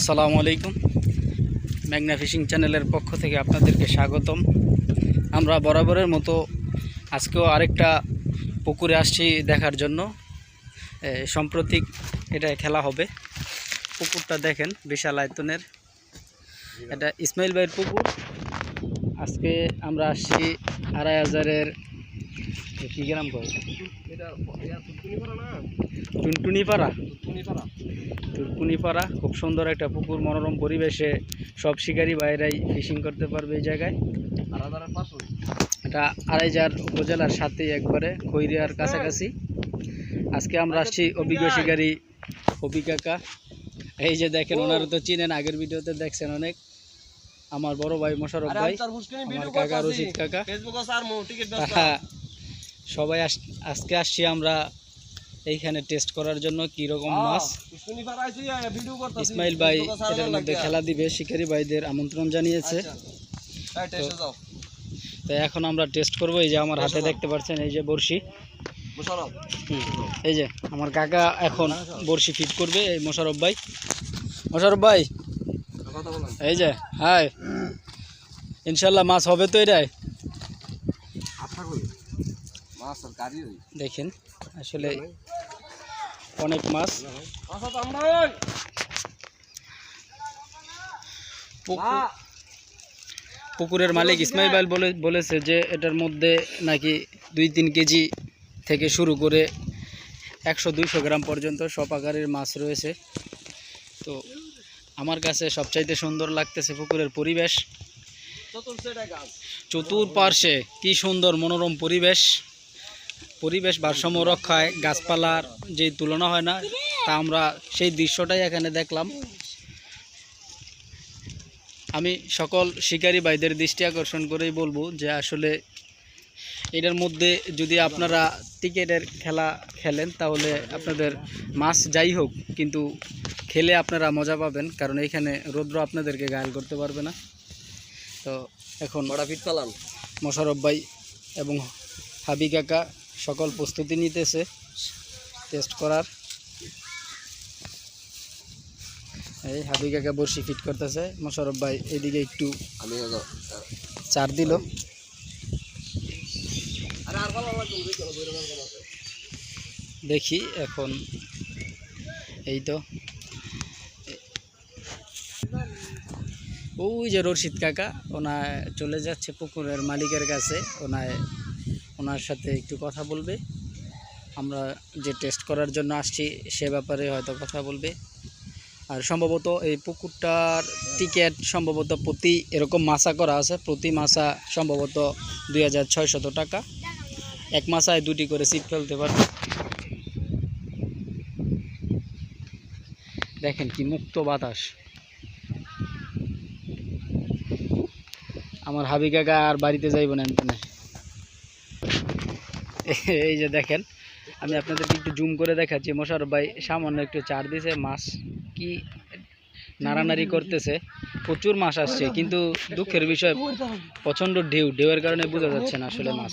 আসসালামু আলাইকুম। Magna fishing চ্যানেলের পক্ষ থেকে আপনাদেরকে স্বাগতম। আমরা বরাবরের মতো আজকেও আরেকটা পুকুরে আসছি দেখার জন্য। সাম্প্রতিক এটা খেলা হবে। পুকুরটা দেখেন, বিশাল আয়তনের। এটা ইসমাইল ভাইয়ের পুকুর। আজকে আমরা আসছি আড়াই হাজারের কি গ্রাম কয়? টুনটুনিপাড়া টুরকুনিপাড়া খুব সুন্দর একটা পুকুর মনোরম পরিবেশে সব শিকারী বাইরাই ফিশিং করতে পারবে এই জায়গায়। এটা আড়াইজার উপজেলার সাথে একবারে খৈরিয়ার কাছাকাছি। আজকে আমরা আসছি অভিজ্ঞ শিকারী অভি কাকা। এই যে দেখেন ওনারা তো চিনেন আগের ভিডিওতে দেখছেন অনেক। আমার বড় ভাই মোশারফ ভাই আমার কাকা রশিদ কাকা। সবাই আজকে আসছি আমরা এইখানে টেস্ট করার জন্য কি রকম মাছ? ইসমাইল ভাই এটার মধ্যে খেলা দিবে শিকারি ভাইদের আমন্ত্রণ জানিয়েছে। তো এখন আমরা টেস্ট করব এই যে আমার হাতে দেখতে পাচ্ছেন এই যে বড়শি। এই যে আমার কাকা এখন বড়শি ফিট করবে এই মোশারফ ভাই। মোশারফ ভাই এই যে হাই। ইনশাল্লাহ মাছ হবে তো এটাই। দেখেন আসলে অনেক মাছ। পুকুর পুকুরের মালিক ইসমাইল বলে বলেছে যে এটার মধ্যে নাকি দুই তিন কেজি থেকে শুরু করে একশো দুইশো গ্রাম পর্যন্ত সব আকারের মাছ রয়েছে। তো আমার কাছে সবচাইতে সুন্দর লাগতেছে পুকুরের পরিবেশ। চতুর্পার্শ্বে কি সুন্দর মনোরম পরিবেশ। পরিবেশ ভারসাম্য রক্ষায় গাছপালার যে তুলনা হয় না তা আমরা সেই দৃশ্যটাই এখানে দেখলাম। আমি সকল শিকারী ভাইদের দৃষ্টি আকর্ষণ করেই বলব যে আসলে এটার মধ্যে যদি আপনারা টিকেটের খেলা খেলেন তাহলে আপনাদের মাছ যাই হোক কিন্তু খেলে আপনারা মজা পাবেন কারণ এখানে রৌদ্র আপনাদেরকে গায়েল করতে পারবে না। তো এখন মোশারফ ভাই এবং হাবি কাকা সকল প্রস্তুতি নিতেছে টেস্ট করার। এই হাবি কাকা বড়শি ফিট করতেছে। মোশারফ ভাই এদিকে একটু চার দিল। দেখি এখন। এই তো। ওই যে রশিদ কাকা ওনায় চলে যাচ্ছে পুকুরের মালিকের কাছে ওনায় ওনার সাথে একটু কথা বলবে। আমরা যে টেস্ট করার জন্য আসছি, সে ব্যাপারে হয়তো কথা বলবে। আর সম্ভবত এই পুকুরটার টিকিট সম্ভবত প্রতি এরকম মাসা করা আছে, প্রতি মাসা সম্ভবত দুই টাকা। এক মাসায় দুটি করে সিট ফেলতে পারবে। দেখেন কি মুক্ত বাতাস। আমার হাবি কাকা আর বাড়িতে যাইব না এই যে দেখেন আমি আপনাদেরকে একটু জুম করে দেখাচ্ছি। মোশারফ ভাই সামান্য একটু চার দিছে মাছ কি নাড়ানাড়ি করতেছে। প্রচুর মাছ আসছে কিন্তু দুঃখের বিষয় প্রচণ্ড ঢেউ। ঢেউয়ের কারণে বোঝা যাচ্ছে না আসলে মাছ।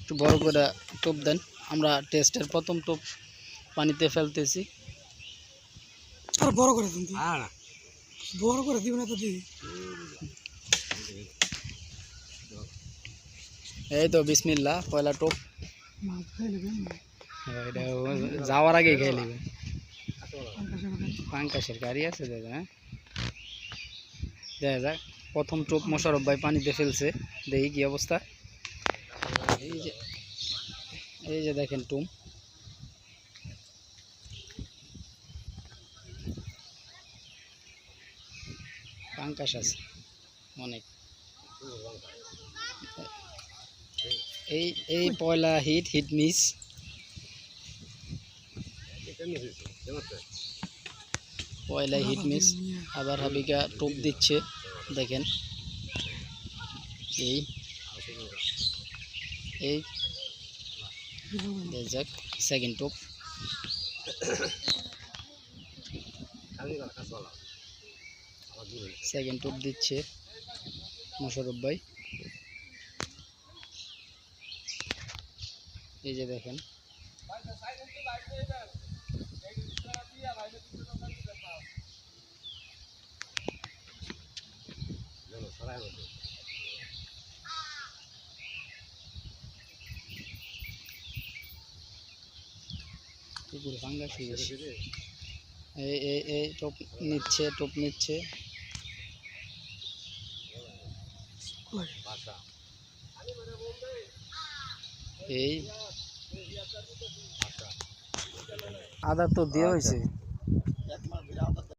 একটু বড় করে টোপ দেন। আমরা টেস্টের প্রথম টোপ পানিতে ফেলতেছি। আর বড় করে দিন বড় করে দিবে না তো তুই। এই তো বিসমিল্লা পয়লা টোপ। যাওয়ার আগে খেয়ে নেবে। পাঙ্কাশের গাড়ি আছে দাদা হ্যাঁ দেখা যাক প্রথম টোপ মোশারফ ভাই পানিতে ফেলছে। দেখি কি অবস্থা। এই যে এই যে দেখেন টুম। পাঙ্কাশ আছে অনেক। এই এই পয়লা হিট হিট মিস পয়লা হিট মিস আবার হাবিকা টোপ দিচ্ছে দেখেন। এই। এই। যাক সেকেন্ড টোপ। সেকেন্ড টোপ দিচ্ছে মোশারফ ভাই। এই যে দেখেন। পুকুরে হয়ে গেছে। এই এই এই টোপ নিচ্ছে টোপ নিচ্ছে। এই আদা তো দেওয়া হয়েছে। আচ্ছা।